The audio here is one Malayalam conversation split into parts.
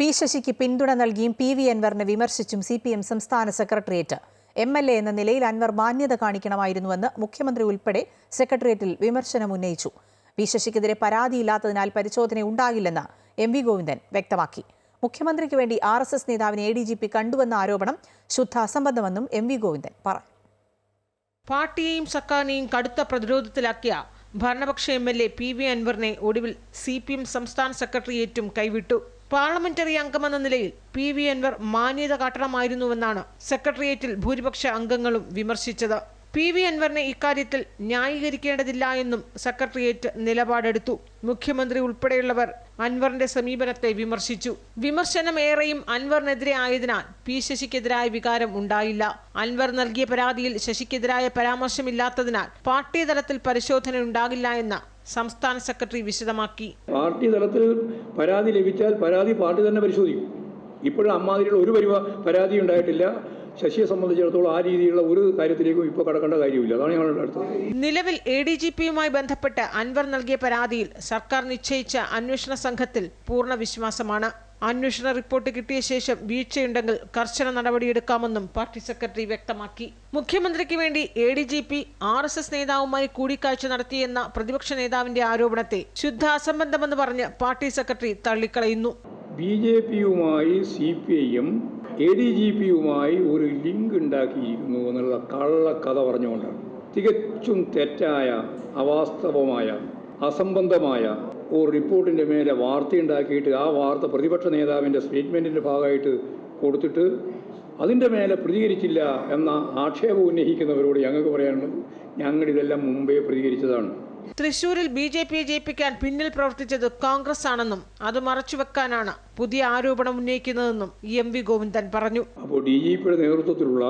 പി ശശിക്ക് പിന്തുണ നൽകിയും പി വി അൻവറിനെ വിമർശിച്ചും സി പി എം സംസ്ഥാന സെക്രട്ടേറിയറ്റ്. എം എൽ എ എന്ന നിലയിൽ അൻവർ മാന്യത കാണിക്കണമായിരുന്നുവെന്ന് മുഖ്യമന്ത്രി ഉൾപ്പെടെ സെക്രട്ടേറിയറ്റിൽ വിമർശനം ഉന്നയിച്ചു. പി ശശിക്കെതിരെ പരാതിയില്ലാത്തതിനാൽ പരിശോധന ഉണ്ടാകില്ലെന്ന് എം വി ഗോവിന്ദൻ വ്യക്തമാക്കി. മുഖ്യമന്ത്രിക്ക് വേണ്ടി ആർ എസ് എസ് നേതാവിനെ എ ഡി ജി പി കണ്ടുവെന്ന ആരോപണം ശുദ്ധ അസംബന്ധമെന്നും എം വി ഗോവിന്ദൻ പറഞ്ഞു പാർട്ടിയെയും സക്കാനെയും കടുത്ത പ്രതിരോധത്തിലാക്കിയ ഭരണപക്ഷ M L A P V അൻവറിനെ ഒടുവിൽ സി പി എം സംസ്ഥാന സെക്രട്ടേറിയറ്റും കൈവിട്ടു. പാർലമെന്ററി അംഗമെന്ന നിലയിൽ പി വി അൻവർ മാന്യത കാട്ടണമായിരുന്നുവെന്നാണ് സെക്രട്ടേറിയറ്റിൽ ഭൂരിപക്ഷ അംഗങ്ങളും വിമർശിച്ചത് പി വി അൻവറിനെ ഇക്കാര്യത്തിൽ ന്യായീകരിക്കേണ്ടതില്ല എന്നും സെക്രട്ടേറിയറ്റ് നിലപാടെടുത്തു. മുഖ്യമന്ത്രി ഉൾപ്പെടെയുള്ളവർ അൻവറിന്റെ സമീപനത്തെ വിമർശിച്ചു. വിമർശനം ഏറെയും അൻവറിനെതിരെ ആയതിനാൽ പി ശശിക്കെതിരായ വികാരം ഉണ്ടായില്ല. അൻവർ നൽകിയ പരാതിയിൽ ശശിക്കെതിരായ പരാമർശമില്ലാത്തതിനാൽ പാർട്ടി തലത്തിൽ പരിശോധന ഉണ്ടാകില്ല എന്ന സംസ്ഥാന സെക്രട്ടറി വിശദമാക്കി. പാർട്ടി തലത്തിൽ പരാതി ലഭിച്ചാൽ പരാതി പാർട്ടി തന്നെ പരിശോധിക്കും. ഇപ്പോഴും അമ്മാതിരിയുള്ള ഒരു പരാതി ഉണ്ടായിട്ടില്ല. ശശിയെ സംബന്ധിച്ചിടത്തോളം ആ രീതിയിലുള്ള ഒരു കാര്യത്തിലേക്കും ഇപ്പോൾ കടക്കേണ്ട കാര്യമില്ല. അതാണ് ഞങ്ങളുടെ അടുത്ത് നിലവിൽ എ ഡി ജി പിയുമായി ബന്ധപ്പെട്ട് അൻവർ നൽകിയ പരാതിയിൽ സർക്കാർ നിശ്ചയിച്ച അന്വേഷണ സംഘത്തിൽ പൂർണ വിശ്വാസമാണ്. അന്വേഷണ റിപ്പോർട്ട് കിട്ടിയ ശേഷം വീഴ്ചയുണ്ടെങ്കിൽ കർശന നടപടിയെടുക്കാമെന്നും പാർട്ടി സെക്രട്ടറി വ്യക്തമാക്കി. മുഖ്യമന്ത്രിക്ക് വേണ്ടി A D G P R S S നേതാവുമായി കൂടിക്കാഴ്ച നടത്തിയെന്ന പ്രതിപക്ഷ നേതാവിന്റെ ആരോപണത്തെ ശുദ്ധ അസംബന്ധമെന്ന് പറഞ്ഞ് പാർട്ടി സെക്രട്ടറി തള്ളിക്കളയുന്നു. ബി ജെ പിയുമായി C P I M A D G പിയുമായി ഒരു ലിങ്ക് ഉണ്ടാക്കിയിരിക്കുന്നു എന്നുള്ള കള്ളക്കഥ പറഞ്ഞുകൊണ്ടാണ്. തികച്ചും തെറ്റായ അവാസ്തവമായ അസംബന്ധമായ ഒരു റിപ്പോർട്ടിന്റെ മേലെ വാർത്തയുണ്ടാക്കിയിട്ട് ആ വാർത്ത പ്രതിപക്ഷ നേതാവിന്റെ സ്റ്റേറ്റ്മെന്റിന്റെ ഭാഗമായിട്ട് കൊടുത്തിട്ട് അതിന്റെ മേലെ പ്രതികരിച്ചില്ല എന്ന ആക്ഷേപം ഉന്നയിക്കുന്നവരോട് ഞങ്ങൾക്ക് പറയാനുള്ളത് ഞങ്ങളിതെല്ലാം മുമ്പേ പ്രതികരിച്ചതാണ്. തൃശൂരിൽ ബി ജെ പിയെ ജയിപ്പിക്കാൻ പിന്നിൽ പ്രവർത്തിച്ചത് കോൺഗ്രസ് ആണെന്നും അത് മറച്ചുവെക്കാനാണ് പുതിയ ആരോപണം ഉന്നയിക്കുന്നതെന്നും എം വി ഗോവിന്ദൻ പറഞ്ഞു. അപ്പോൾ ഡി ജി പിയുടെ നേതൃത്വത്തിലുള്ള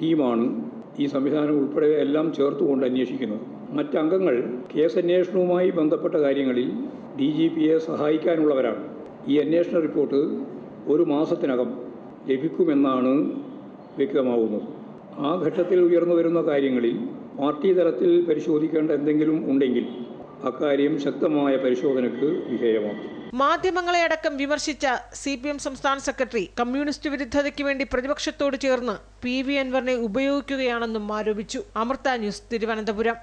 ടീമാണ് ഈ സംവിധാനം ഉൾപ്പെടെ എല്ലാം ചേർത്തുകൊണ്ട് അന്വേഷിക്കുന്നത്. മറ്റംഗങ്ങൾ കേസ് അന്വേഷണവുമായി ബന്ധപ്പെട്ട കാര്യങ്ങളിൽ ഡി ജി പിയെ സഹായിക്കാനുള്ളവരാണ്. ഈ അന്വേഷണ റിപ്പോർട്ട് ഒരു മാസത്തിനകം ലഭിക്കുമെന്നാണ് വ്യക്തമാവുന്നത്. ആ ഘട്ടത്തിൽ ഉയർന്നു വരുന്ന കാര്യങ്ങളിൽ പാർട്ടി തലത്തിൽ പരിശോധിക്കേണ്ട എന്തെങ്കിലും ഉണ്ടെങ്കിൽ അക്കാര്യം ശക്തമായ പരിശോധനയ്ക്ക് വിധേയമാക്കും. മാധ്യമങ്ങളെ അടക്കം വിമർശിച്ച സി പി എം സംസ്ഥാന സെക്രട്ടറി കമ്മ്യൂണിസ്റ്റ് വിരുദ്ധതയ്ക്ക് വേണ്ടി പ്രതിപക്ഷത്തോട് ചേർന്ന് പി വി അൻവറിനെ ഉപയോഗിക്കുകയാണെന്നും ആരോപിച്ചു. അമൃത ന്യൂസ് തിരുവനന്തപുരം.